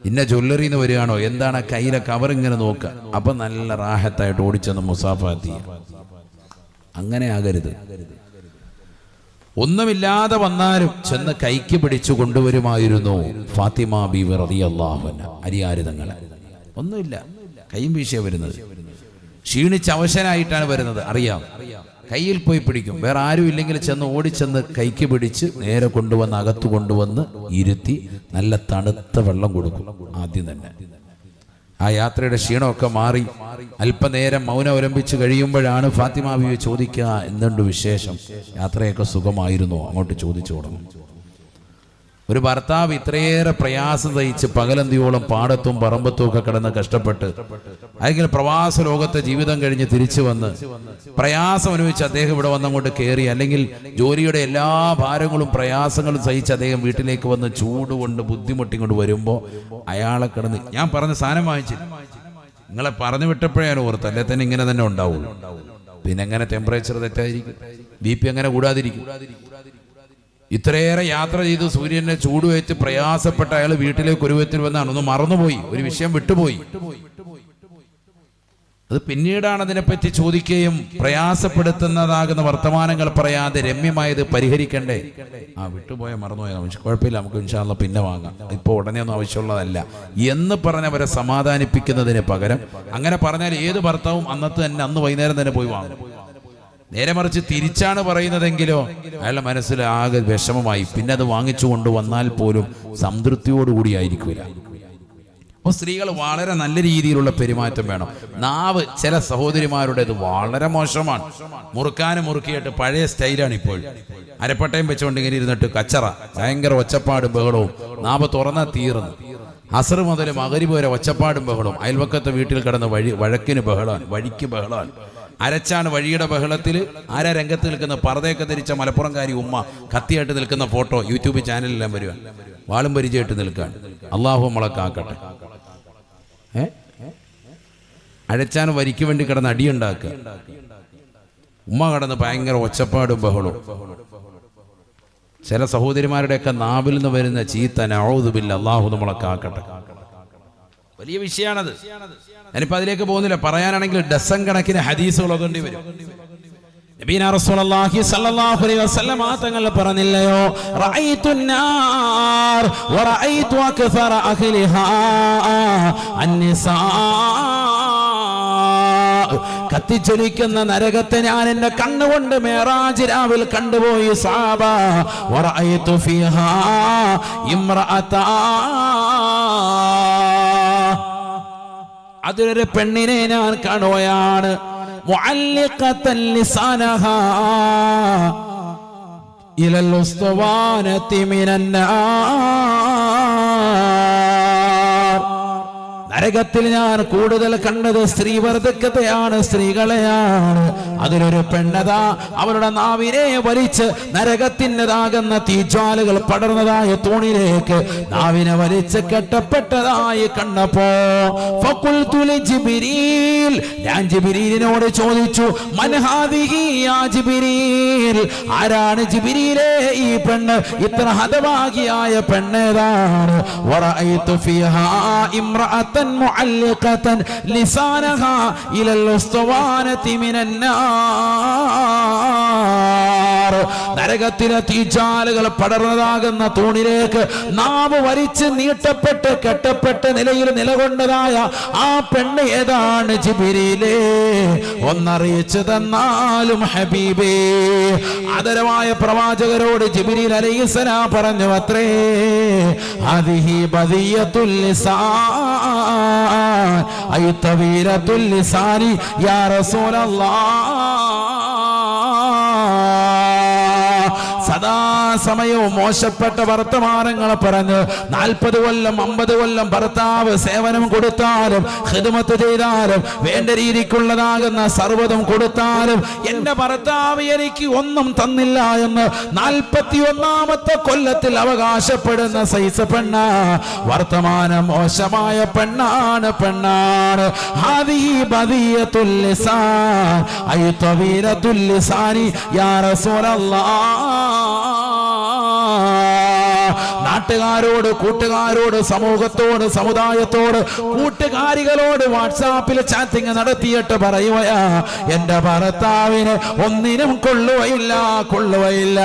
Speaker 1: ഇന്ന ജ്വല്ലറി എന്ന് വരികയാണോ? എന്താണ് കയ്യിലെ കവർ ഇങ്ങനെ നോക്കുക? അപ്പൊ നല്ല റാഹത്തായിട്ട് ഓടിച്ചെന്ന് മുസാഫാത്തി അങ്ങനെ ആകരുത്. ഒന്നുമില്ലാതെ വന്നാലും ചെന്ന് കൈക്ക് പിടിച്ചു കൊണ്ടുവരുമായിരുന്നു ഫാത്തിമ ബീവി റളിയല്ലാഹുഅൻഹ അരിയാരുതങ്ങൾ ഒന്നുമില്ല. കൈയും വീശിയ വരുന്നത്. ക്ഷീണിച്ച് അവശനായിട്ടാണ് വരുന്നത്. അറിയാം. കയ്യിൽ പോയി പിടിക്കും. വേറെ ആരും ഇല്ലെങ്കിൽ ചെന്ന് ഓടിച്ചെന്ന് കൈക്ക് പിടിച്ച് നേരെ കൊണ്ടുവന്ന് അകത്ത് കൊണ്ടുവന്ന് ഇരുത്തി നല്ല തണുത്ത വെള്ളം കൊടുക്കും ആദ്യം തന്നെ. ആ യാത്രയുടെ ക്ഷീണമൊക്കെ മാറി. അല്പനേരം മൗനം അവലംബിച്ച് കഴിയുമ്പോഴാണ് ഫാത്തിമാവിയെ ചോദിക്കുക എന്തുണ്ട് വിശേഷം? യാത്രയൊക്കെ സുഖമായിരുന്നോ? അങ്ങോട്ട് ചോദിച്ചു തുടങ്ങും. ഒരു ഭർത്താവ് ഇത്രയേറെ പ്രയാസം സഹിച്ച് പകലന്തിയോളം പാടത്തും പറമ്പത്തും ഒക്കെ കിടന്ന് കഷ്ടപ്പെട്ട് അല്ലെങ്കിൽ പ്രവാസ ലോകത്തെ ജീവിതം കഴിഞ്ഞ് തിരിച്ചു വന്ന് പ്രയാസം അനുഭവിച്ച് അദ്ദേഹം ഇവിടെ വന്നങ്ങോട്ട് കയറി അല്ലെങ്കിൽ ജോലിയുടെ എല്ലാ ഭാരങ്ങളും പ്രയാസങ്ങളും സഹിച്ച് അദ്ദേഹം വീട്ടിലേക്ക് വന്ന് ചൂട് കൊണ്ട് ബുദ്ധിമുട്ടിക്കൊണ്ട് വരുമ്പോൾ അയാളെ കിടന്ന് ഞാൻ പറഞ്ഞ സാധനം വാങ്ങിച്ചു. നിങ്ങളെ പറഞ്ഞു വിട്ടപ്പോഴാണ് ഓർത്ത് അല്ലെ തന്നെ ഇങ്ങനെ തന്നെ ഉണ്ടാവുള്ളൂ. പിന്നെ എങ്ങനെ ടെമ്പറേച്ചർ തെറ്റായിരിക്കും? ബി പി എങ്ങനെ കൂടാതിരിക്കും? ഇത്രയേറെ യാത്ര ചെയ്ത് സൂര്യനെ ചൂടുവേറ്റ് പ്രയാസപ്പെട്ട അയാൾ വീട്ടിലേക്ക് ഒരു വിധത്തിൽ വന്നാണ്. ഒന്ന് മറന്നുപോയി. ഒരു വിഷയം വിട്ടുപോയി. അത് പിന്നീടാണ് അതിനെപ്പറ്റി ചോദിക്കുകയും പ്രയാസപ്പെടുത്തുന്നതാകുന്ന വർത്തമാനങ്ങൾ പറയാതെ രമ്യമായത് പരിഹരിക്കണ്ടേ? ആ വിട്ടുപോയ മറന്നുപോയ കുഴപ്പമില്ല. നമുക്ക് ഇൻഷാല്ല പിന്നെ വാങ്ങാം. ഇപ്പോൾ ഉടനെ ഒന്നും ആവശ്യമുള്ളതല്ല. എന്ന് പറഞ്ഞവരെ സമാധാനിപ്പിക്കുന്നതിന് പകരം അങ്ങനെ പറഞ്ഞാൽ ഏത് ഭർത്താവും അന്നത്തെ തന്നെ അന്ന് വൈകുന്നേരം തന്നെ പോയി വാങ്ങും. നേരെ മറിച്ച് തിരിച്ചാണ് പറയുന്നതെങ്കിലോ അയാളുടെ മനസ്സിൽ ആകെ വിഷമമായി. പിന്നെ അത് വാങ്ങിച്ചു കൊണ്ടുവന്നാൽ പോലും സംതൃപ്തിയോടുകൂടി ആയിരിക്കില്ല അപ്പോൾ സ്ത്രീകൾ വളരെ നല്ല രീതിയിലുള്ള പെരുമാറ്റം വേണം. നാവ് ചില സഹോദരിമാരുടേത് വളരെ മോശമാണ്. മുറുക്കാനും മുറുക്കിയിട്ട് പഴയ സ്റ്റൈലാണ് ഇപ്പോൾ. അരപ്പട്ടയും വെച്ചുകൊണ്ട് ഇങ്ങനെ ഇരുന്നിട്ട് കച്ചറ ഭയങ്കര ഒച്ചപ്പാടും ബഹളവും. നാവ് തുറന്ന തീർന്നു. അസർ മുതൽ മകരിബ് വരെ ഒച്ചപ്പാടും ബഹളവും. അയൽവക്കത്തെ വീട്ടിൽ കിടന്ന് വഴി വഴക്കിന് ബഹളാൻ വഴിക്ക് ബഹളമാണ്. അരച്ചാണ് വഴിയുടെ ബഹളത്തിൽ ആരാ രംഗത്ത് നിൽക്കുന്ന പറതയൊക്കെ ധരിച്ച മലപ്പുറംകാരി ഉമ്മ കത്തിയായിട്ട് നിൽക്കുന്ന ഫോട്ടോ യൂട്യൂബ് ചാനലിലെല്ലാം വരിക വാളും പരിചയമായിട്ട് നിൽക്കുകയാണ് അള്ളാഹു നമ്മളെ കാക്കട്ടെ. അഴച്ചാൻ വരിക്ക് വേണ്ടി കിടന്ന് അടിയുണ്ടാക്കുക. ഉമ്മ കടന്ന് ഭയങ്കര ഒച്ചപ്പാടും ബഹളവും. ചില സഹോദരിമാരുടെയൊക്കെ നാവിൽ നിന്ന് വരുന്ന ചീത്ത നൗദുബില്ല അള്ളാഹു നമ്മളെ കാക്കട്ടെ. വലിയ വിഷയമാണത് ഞാനിപ്പോ അതിലേക്ക് പോകുന്നില്ല. പറയാനാണെങ്കിൽ ഡസൻ കണക്കിന് ഹദീസുകൾ അതുകൊണ്ട് വരും. റസൂലുള്ളാഹി സ്വല്ലല്ലാഹു അലൈഹി തങ്ങൾ പറഞ്ഞില്ലയോ? കത്തിച്ചൊലിക്കുന്ന നരകത്തെ ഞാൻ എന്റെ കണ്ണുകൊണ്ട് മേറാജ് രാവിൽ കണ്ടുപോയി സാബ. വറഅയ്തു ഫീഹാ അതിലൊരു പെണ്ണിനെ ഞാൻ കാണുകയാണ്. ഇലൽ ഉസ്തുവാനത്തി മിനൻ നാർ
Speaker 2: നരകത്തിൽ ഞാൻ കൂടുതൽ കണ്ടത് സ്ത്രീ വർദ്ധക്കതയാണ് സ്ത്രീകളെയാണ്. അതിലൊരു പെണ്ണതാ അവരുടെ നാവിനെ വലിച്ച് നരകത്തിന്റെതാകുന്ന തീജ്വാലുകൾ പടർന്നതായ തൂണിലേക്ക് നാവിനെ വലിച്ച് കെട്ടപ്പെട്ടതായി കണ്ടപ്പോ ലിജിബ്രീൽ ഞാൻ ജിബ്രീലിനോട് ചോദിച്ചു ജിബ്രീൽ? ആരാണ് ജിബ്രീലേ ഈ പെണ്ണ്? ഇത്ര ഹതഭാഗിയായ പെണ്ണേതാണ് ഫീഹാ لسانها إلى ലിസാനഹാ ഇലൽ النار നരകത്തിലെ തീച്ചാലുകൾ പടർന്നതാകുന്ന തൂണിലേക്ക് നാവ് വരിച്ച് നീട്ടപ്പെട്ട് കെട്ടപ്പെട്ട നിലയിൽ നിലകൊണ്ടതായ ആ പെണ്ണ് ഏതാണ് ജിബിരിയിലേ? ഒന്നറിയിച്ചു തന്നാലും ഹബീബേ. ആദരവായ പ്രവാചകരോട് ജിബിരിൽ അലൈഹിസ്സലാം പറഞ്ഞു അത്രേ അതിഹി ബദിയത്തുൽ ലിസാൻ ഐ തവീരത്തുൽ ലിസാനി യാ റസൂലല്ലാഹ് സദാസമയവും മോശപ്പെട്ട വർത്തമാനങ്ങൾ പറഞ്ഞ് നാൽപ്പത് കൊല്ലം അമ്പത് കൊല്ലം ഭർത്താവ് സേവനം കൊടുത്താലും ഹിദമത്ത് ചെയ്താലും വേണ്ട രീതിക്കുള്ളതാകുന്ന സർവതും കൊടുത്താലും എന്റെ ഭർത്താവ് എനിക്ക് ഒന്നും തന്നില്ല എന്ന് നാൽപ്പത്തി ഒന്നാമത്തെ കൊല്ലത്തിൽ അവകാശപ്പെടുന്ന സൈസ പെണ്ണ വർത്തമാനം മോശമായ പെണ്ണാണ് പെണ്ണാണ്. ഹാദീ യാ റസൂലല്ലാഹ് നാട്ടുകാരോട് കൂട്ടുകാരോട് സമൂഹത്തോട് സമുദായത്തോട് കൂട്ടുകാരികളോട് വാട്സാപ്പിൽ ചാറ്റിംഗ് നടത്തിയിട്ട് പറയുകയാ എന്റെ ഭർത്താവിന് ഒന്നിനും കൊള്ളുകയില്ല കൊള്ളുകയില്ല.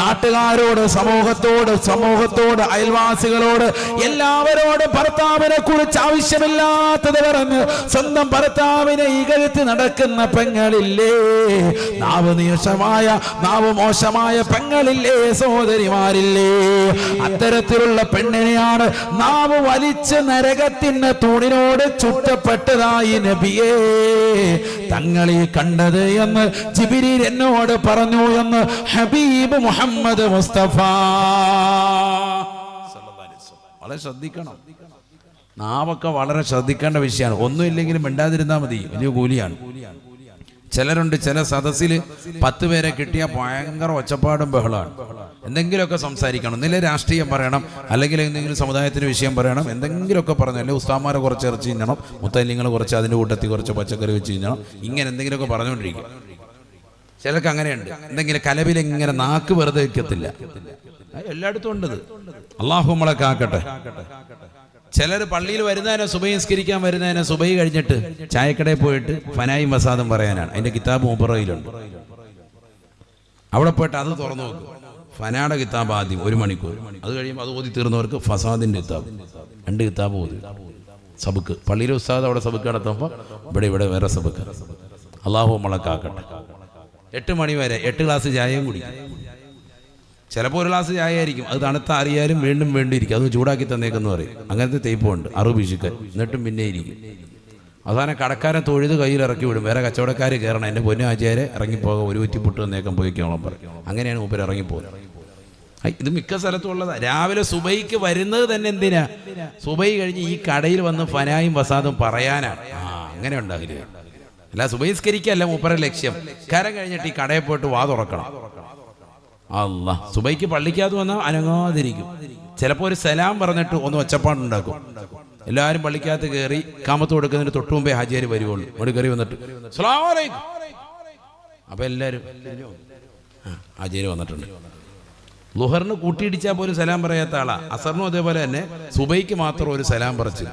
Speaker 2: നാട്ടുകാരോട് സമൂഹത്തോട് സമൂഹത്തോട് അയൽവാസികളോട് എല്ലാവരോടും ഭർത്താവിനെ കുറിച്ച് ആവശ്യമില്ലാത്തത് പറഞ്ഞ് സ്വന്തം ഭർത്താവിനെ ഇകഴ്ത്തി നടക്കുന്ന പെങ്ങളില്ലേ? നാവ് നീശമായ നാവ് മോശമായ പെങ്ങളില്ലേ സഹോദരിമാരില്ലേ? അത്തരത്തിലുള്ള പെണ്ണിനെയാണ് നാവ് വലിച്ച് നരകത്തിന് തൂണിനോട് ചുറ്റപ്പെട്ടതായി നബിയേ. തങ്ങളീ കണ്ടത് എന്ന് ജിബിരി എന്നോട് പറഞ്ഞു എന്ന് ഹബീബ് മുഹമ്മദ് മുസ്തഫ.
Speaker 1: വളരെ ശ്രദ്ധിക്കണം. നാവൊക്കെ വളരെ ശ്രദ്ധിക്കേണ്ട വിഷയമാണ്. ഒന്നും ഇല്ലെങ്കിലും മിണ്ടാതിരുന്നാൽ മതി. വലിയ കൂലിയാണ്. ചിലരുണ്ട് ചില സദസ്സിൽ പത്ത് പേരെ കിട്ടിയ ഭയങ്കര ഒച്ചപ്പാടും ബഹളമാണ് എന്തെങ്കിലുമൊക്കെ സംസാരിക്കണം. ഒന്നില്ലേ രാഷ്ട്രീയം പറയണം. അല്ലെങ്കിൽ എന്തെങ്കിലും സമുദായത്തിന് വിഷയം പറയണം. എന്തെങ്കിലുമൊക്കെ പറഞ്ഞു അല്ലെങ്കിൽ ഉസ്താമാരെ കുറച്ച് ഇറച്ചി തിന്നണം. മുത്തല്ലിങ്ങൾ കുറച്ച് അതിന്റെ കൂട്ടത്തിൽ കുറച്ച് പച്ചക്കറി വെച്ച് തിന്നണം. ഇങ്ങനെ എന്തെങ്കിലുമൊക്കെ പറഞ്ഞുകൊണ്ടിരിക്കും. ചിലർക്ക് അങ്ങനെയുണ്ട്. എന്തെങ്കിലും കലവിൽ ഇങ്ങനെ നാക്ക് വെറുതെ വെക്കത്തില്ല. അത് എല്ലായിടത്തും ഉണ്ടത്. അള്ളാഹു നമ്മളെ കാക്കട്ടെ. ചിലർ പള്ളിയിൽ വരുന്നതിനെ സുബഹിസ്കരിക്കാൻ വരുന്നതിനെ സുബൈ കഴിഞ്ഞിട്ട് ചായക്കടയിൽ പോയിട്ട് ഫനായും വസാദും പറയാനാണ്. അതിന്റെ കിതാബ് മുബറയിലുണ്ട്. അവിടെ പോയിട്ട് അത് തുറന്നു നോക്കും. ഫനാടെ കിതാബ് ആദ്യം ഒരു മണിക്കൂർ. അത് കഴിയുമ്പോൾ അത് ഓതി തീർന്നവർക്ക് ഫസാദിന്റെ കിതാബ്. രണ്ട് കിതാബ് ഓതി. സബുക്ക്. പള്ളിയിലെ ഉസ്താദ് അവിടെ സബുക്ക് നടത്തുമ്പോൾ ഇവിടെ ഇവിടെ വേറെ സബുക്ക്. അള്ളാഹു മുളക്കാക്കട്ടെ കാക്കട്ടെ. എട്ട് മണി വരെ എട്ട് ഗ്ലാസ് ചായയും കുടിക്കും. ചിലപ്പോൾ ഒരു ഗ്ലാസ് ചായ ആയിരിക്കും അത് തണുത്ത അറിയാലും വീണ്ടും വീണ്ടും ഇരിക്കും. അത് ചൂടാക്കി തന്നേക്കെന്ന് പറയും. അങ്ങനത്തെ തേപ്പുണ്ട് അറു പിശുക്കൻ എന്നിട്ടും പിന്നെ ഇരിക്കും. അവസാനം കടക്കാരൻ തൊഴുത് കയ്യിൽ ഇറക്കി വിടും. വേറെ കച്ചവടക്കാർ കയറണം. എന്റെ പൊന്നു ആചാരെ ഇറങ്ങിപ്പോകാം ഒരു കുറ്റി പുട്ട് തന്നേക്കം പോയിക്കോളം പറയും. അങ്ങനെയാണ് മൂപ്പർ ഇറങ്ങിപ്പോകുന്നത്. ഇത് മിക്ക സ്ഥലത്തും ഉള്ളതാണ് രാവിലെ സുബൈക്ക് വരുന്നത് തന്നെ എന്തിനാ? സുബൈ കഴിഞ്ഞ് ഈ കടയിൽ വന്ന് ഫനായും വസാദും പറയാനാണ്. ആ അങ്ങനെ ഉണ്ടാകില്ല അല്ല സുബൈസ്കരിക്കല്ല മൂപ്പറ ലക്ഷ്യം. കരം കഴിഞ്ഞിട്ട് ഈ കടയിൽ പോയിട്ട് വാ തുറക്കണം അല്ല സുബൈക്ക് പള്ളിക്കകത്ത് വന്നാൽ അനങ്ങാതിരിക്കും. ചിലപ്പോൾ ഒരു സലാം പറഞ്ഞിട്ട് ഒന്ന് ഒച്ചപ്പാടുണ്ടാക്കും. എല്ലാവരും പള്ളിക്കകത്ത് കയറി കാമത്ത് കൊടുക്കുന്നതിന് തൊട്ട് മുമ്പേ ഹാജിയാർ വരുവുള്ളൂ. അവിടെ കയറി വന്നിട്ട്. അപ്പൊ എല്ലാരും ഹാജിയാർ വന്നിട്ടുണ്ട്. ലുഹറിന് കൂട്ടിയിടിച്ചാൽ പോലും സലാം പറയാത്ത ആളാ. അസറിനും അതേപോലെ തന്നെ സുബൈക്ക് മാത്രം ഒരു സലാം പറച്ചിൽ